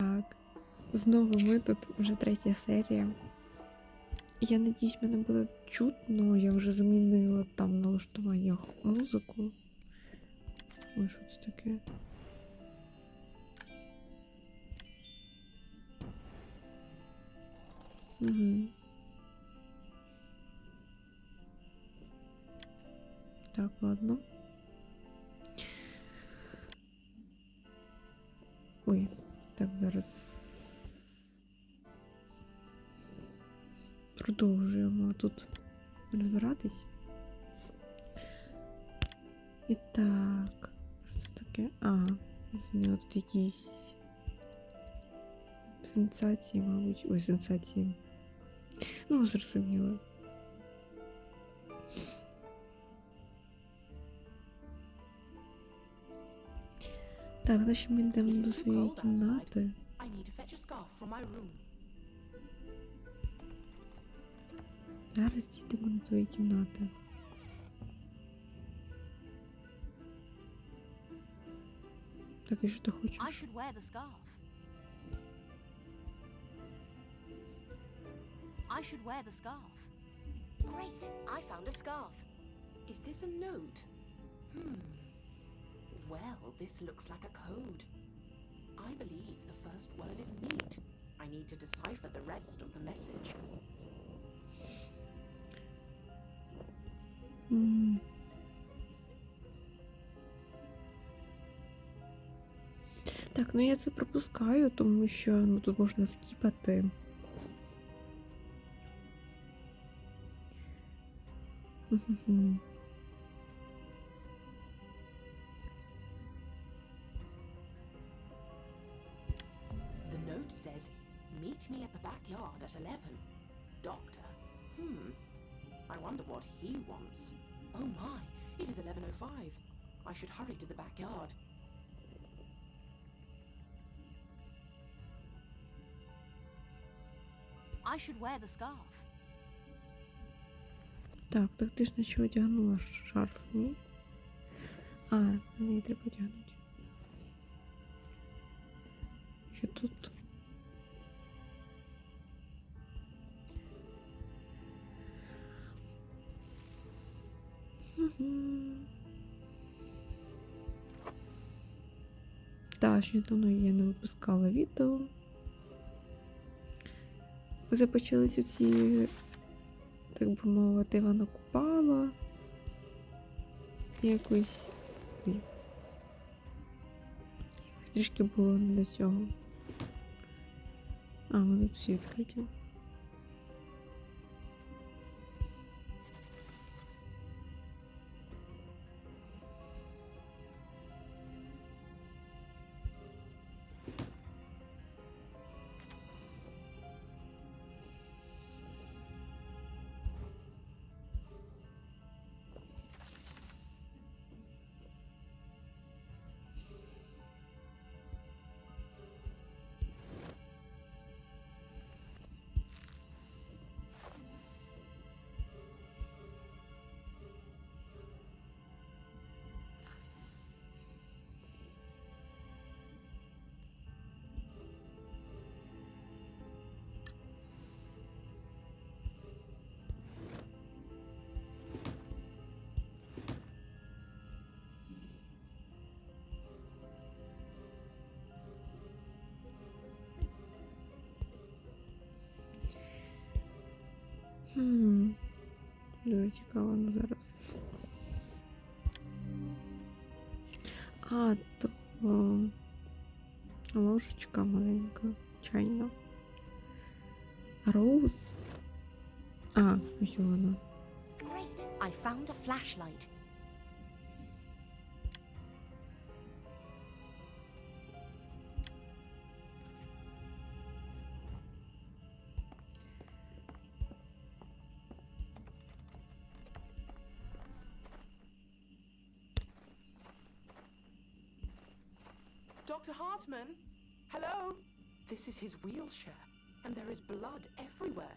Так, знову ми тут вже третя серія. Я надіюсь, мене буде чутно, я вже замінила там в налаштуваннях музику. Ой, що це таке? Угу. Так, ладно. Ой, так, зараз. Продовжуємо тут розбиратись. І так, що це таке? А, зрозуміло, тут якісь сенсації, мабуть. Ой, сенсації. Ну, зрозуміло. Так, значить ми йдемо до своєї кімнати. Зараз йдемо до твоєї кімнати. Так, і що ти хочеш? Should wear the scarf. I should wear the scarf. Great, I found a scarf. Is this a note? Hmm. Well, this looks like a code. I believe the first word is meat. I need to decipher the rest of the message. М. Так, ну я це пропускаю, тому що ну, тут можна скіпати. Мгм. me at the backyard at 11. Doctor? Hmm. I wonder what he wants. Oh my, it is 11.05. I should hurry to the backyard. I should wear the scarf. Так, так ти ж наче одягнула шарф, ні? А, на неї треба одягнути. Що тут? Так, ще давно я не випускала відео. Вже почалися ці так би мовити, Івана Купала. Якось. Якось трішки було не до цього. А, вони тут всі відкриті. Дуже цікаво, ну зараз. А, то о, ложечка маленька, чайна. Роуз. А, ось вона. Great, I found a flashlight. Dr. Hartman? Hello? This is his wheelchair, and there is blood everywhere.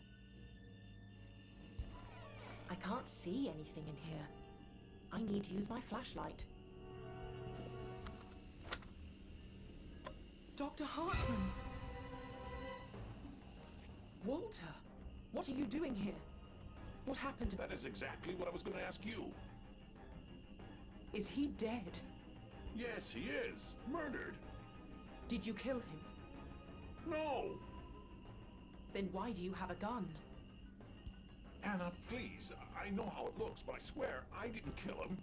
I can't see anything in here. I need to use my flashlight. Dr. Hartman, Walter, what are you doing here? What happened to... That is exactly what I was going to ask you. Is he dead? Yes, he is. Murdered. Did you kill him? No! Then why do you have a gun? Anna, please. I know how it looks, but I swear I didn't kill him.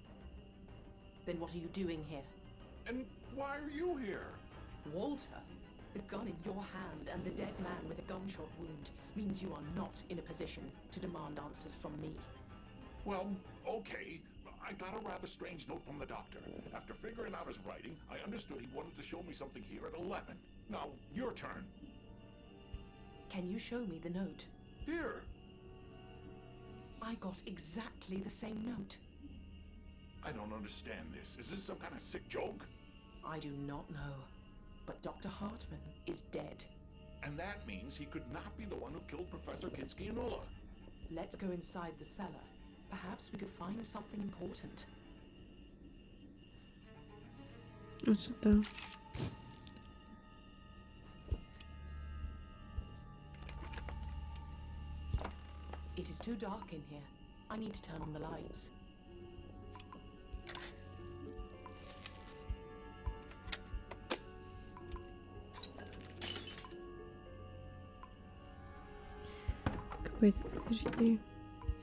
Then what are you doing here? And why are you here? Walter, the gun in your hand and the dead man with a gunshot wound means you are not in a position to demand answers from me. Well, okay. I got a rather strange note from the doctor. After figuring out his writing, I understood he wanted to show me something here at 11. Now, your turn. Can you show me the note? Here. I got exactly the same note. I don't understand this. Is this some kind of sick joke? I do not know. But Dr. Hartman is dead. And that means he could not be the one who killed Professor Kinsky and Ulla. Let's go inside the cellar. Perhaps we could find something important. Оце так. It is too dark in here. I need to turn on the lights. Капець, подожди.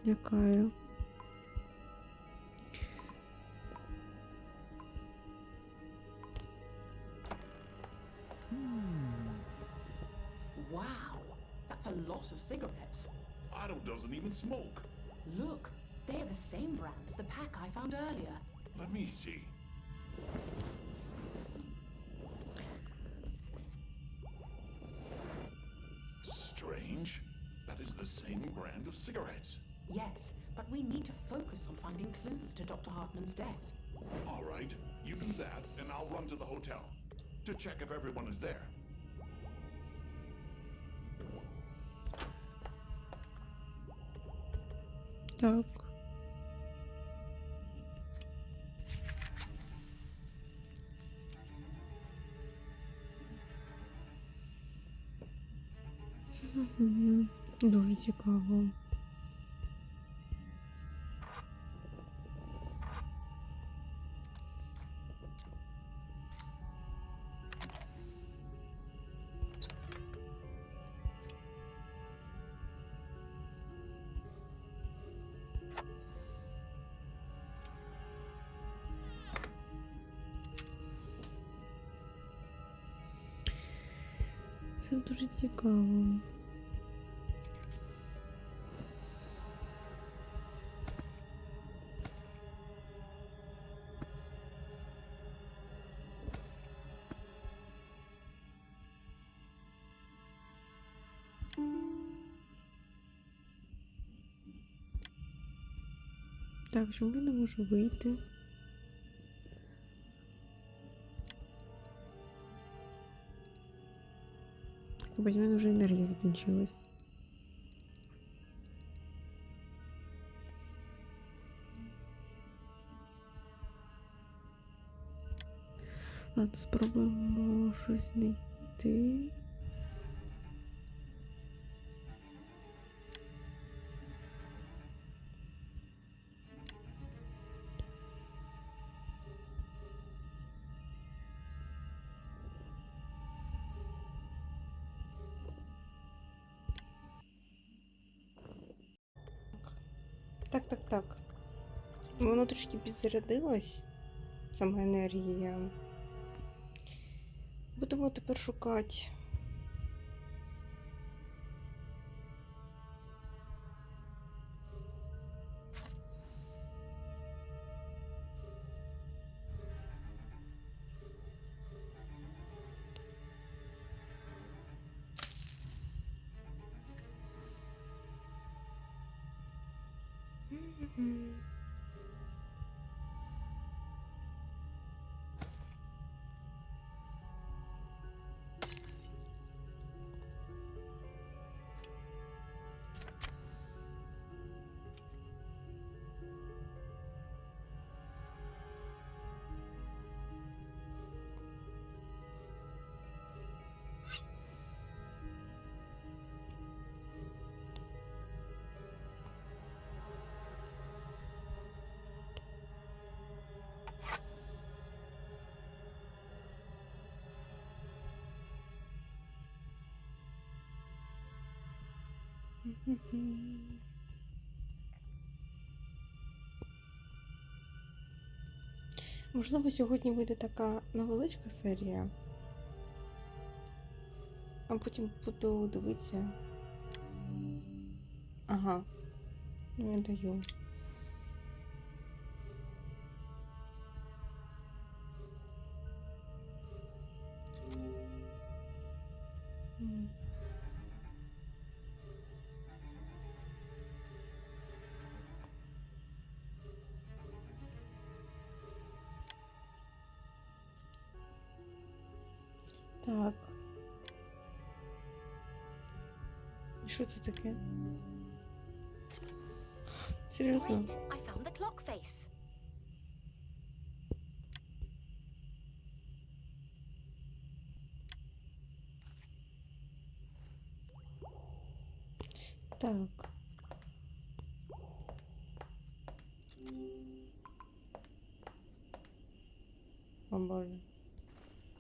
Злякаю. A lot of cigarettes. Otto doesn't even smoke. Look, they're the same brand as the pack I found earlier. Let me see. Strange. That is the same brand of cigarettes. Yes, but we need to focus on finding clues to Dr. Hartman's death. All right, you do that, and I'll run to the hotel to check if everyone is there. Так. Дуже цікаво. Це дуже цікаво. Так, чому я не можу вийти? Кабать, у мене вже енергія закінчилась. Ладно, спробуємо щось знайти. Так, так, так. Воно трішки підзарядилось, сама енергія. Будемо тепер шукати. 嗯。Можливо, сьогодні вийде така невеличка серія. А потім буду дивитися. Ага. Ну я даю. Так. Что это такое? Серьезно? Так. О, Боже.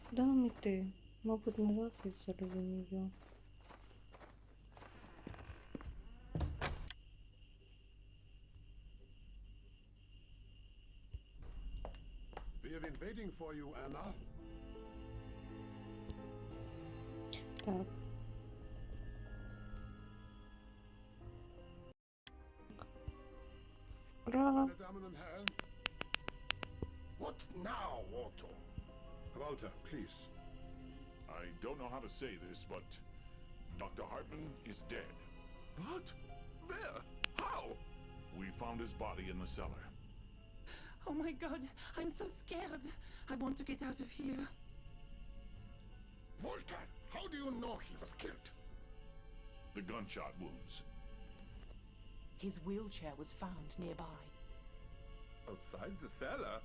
Куда нам ну іти? Мабуть, назад я все розумію. We have been waiting for you, Anna. Так. Ура! Meine Damen und Herren. What now, Otto? Walter, please. I don't know how to say this, but Dr. Hartman is dead. What? Where? How? We found his body in the cellar. Oh my god, I'm so scared. I want to get out of here. Walter, how do you know he was killed? The gunshot wounds. His wheelchair was found nearby. Outside the cellar?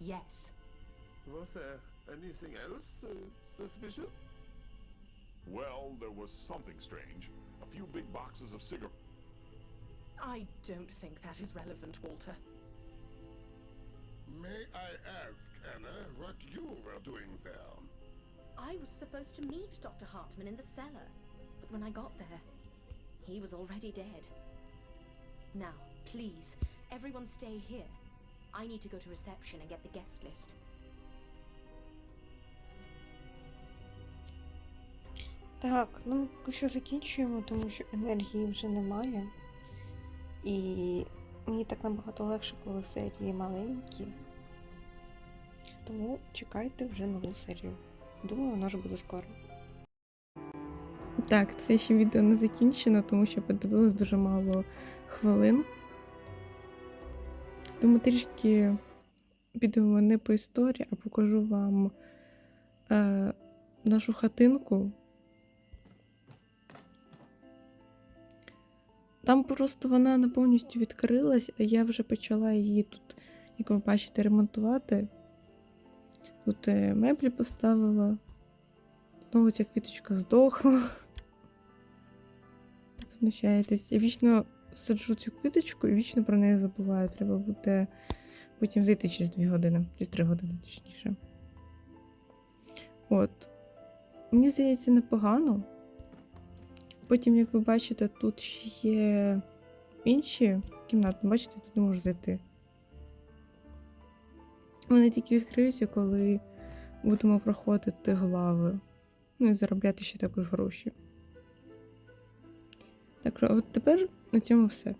Yes. Was there anything else uh, suspicious? Well, there was something strange. A few big boxes of cigarettes. I don't think that is relevant, Walter. May I ask, Anna, what you were doing there? I was supposed to meet Dr. Hartman in the cellar, but when I got there, he was already dead. Now, please, everyone stay here. I need to go to reception and get the guest list. Так, ну поки що закінчуємо, тому що енергії вже немає. І мені так набагато легше, коли серії маленькі. Тому чекайте вже нову серію. Думаю, вона вже буде скоро. Так, це ще відео не закінчено, тому що подивилось дуже мало хвилин. Тому трішки підемо не по історії, а покажу вам е, нашу хатинку. Там просто вона не повністю відкрилась, а я вже почала її тут, як ви бачите, ремонтувати. Тут е, меблі поставила. Знову ця квіточка здохла. Знущаєтесь. Я вічно саджу цю квіточку і вічно про неї забуваю. Треба буде потім зайти через 2 години, через 3 години, точніше. От. Мені здається, непогано. Потім, як ви бачите, тут ще є інші кімнати. Бачите, тут не можу зайти. Вони тільки відкриються, коли будемо проходити глави. Ну і заробляти ще також гроші. Так, от тепер на цьому все.